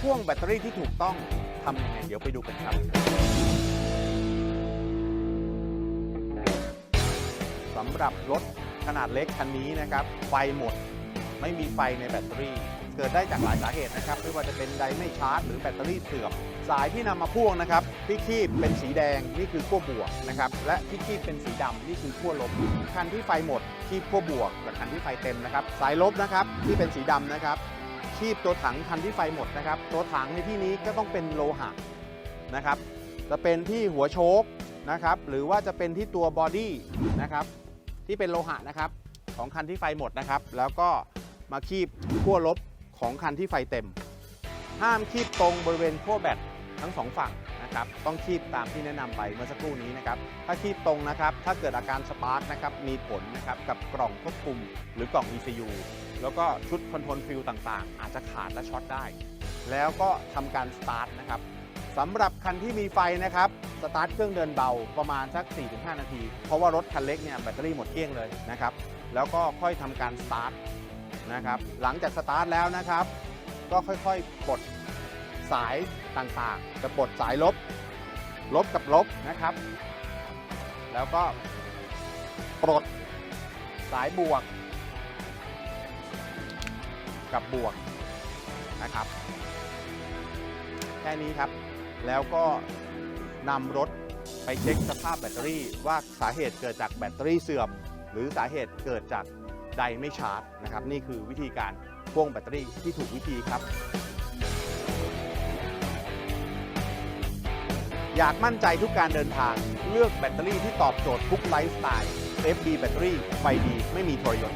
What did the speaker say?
พ่วงแบตเตอรี่ที่ถูกต้องทำยังไงเดี๋ยวไปดูกันครับสำหรับรถขนาดเล็กคันนี้นะครับไฟหมดไม่มีไฟในแบตเตอรี่ เกิดได้จากหลายสาเหตุนะครับ ไม่ว่าจะเป็นไดไม่ชาร์จ หรือแบตเตอรี่เสื่อมสายที่นำมาพ่วงนะครับที่คีบเป็นสีแดงนี่คือขั้วบวกนะครับและที่คีบเป็นสีดำนี่คือขั้วลบคันที่ไฟหมดคีบขั้วบวกกับคันที่ไฟเต็มนะครับ สายลบนะครับที่เป็นสีดำนะครับ ชีพตัวถังคันที่ไฟหมดนะครับ ตัวถังในที่นี้ก็ต้องเป็นโลหะนะครับ จะเป็นที่หัวโชคนะครับ หรือว่าจะเป็นที่ตัวบอดี้นะครับ ที่เป็นโลหะนะครับ ของคันที่ไฟหมดนะครับ แล้วก็มาคีบขั้วลบของคันที่ไฟเต็ม ห้ามคีบตรงบริเวณขั้วแบตทั้งสองฝั่ง นะครับต้องคีบตามที่แนะนำไปเมื่อสักครู่นี้นะครับถ้าคีบตรงนะครับถ้าเกิดอาการสปาร์กนะครับมีผลนะครับกับกล่องควบคุมหรือกล่อง ECU แล้วก็ชุดคอนโทรลฟิลต่างๆ อาจจะขาดและช็อตได้ แล้วก็ทำการสตาร์ทนะครับสำหรับคันที่มีไฟนะครับสตาร์ทเครื่องเดินเบาประมาณสัก 4-5 นาที เพราะว่ารถคันเล็กเนี่ยแบตเตอรี่หมดเกลี้ยงเลยนะครับแล้วก็ค่อยทำการสตาร์ทนะครับหลังจากสตาร์ทแล้วนะครับ ก็ค่อยๆปลด สายต่างๆ จะปลดสายลบ ลบกับลบนะครับ แล้วก็ปลดสายบวก กับบวกนะครับ แค่นี้ครับ แล้วก็นำรถไปเช็คสภาพแบตเตอรี่ว่าสาเหตุเกิดจากแบตเตอรี่เสื่อม หรือสาเหตุเกิดจากไดไม่ชาร์จนะครับ นี่คือวิธีการพ่วงแบตเตอรี่ที่ถูกวิธีครับ อยากมั่นใจทุกการเดินทาง เลือกแบตเตอรี่ที่ตอบโจทย์ทุกไลฟ์สไตล์ FB แบตเตอรี่ไฟดีไม่มีทรยศ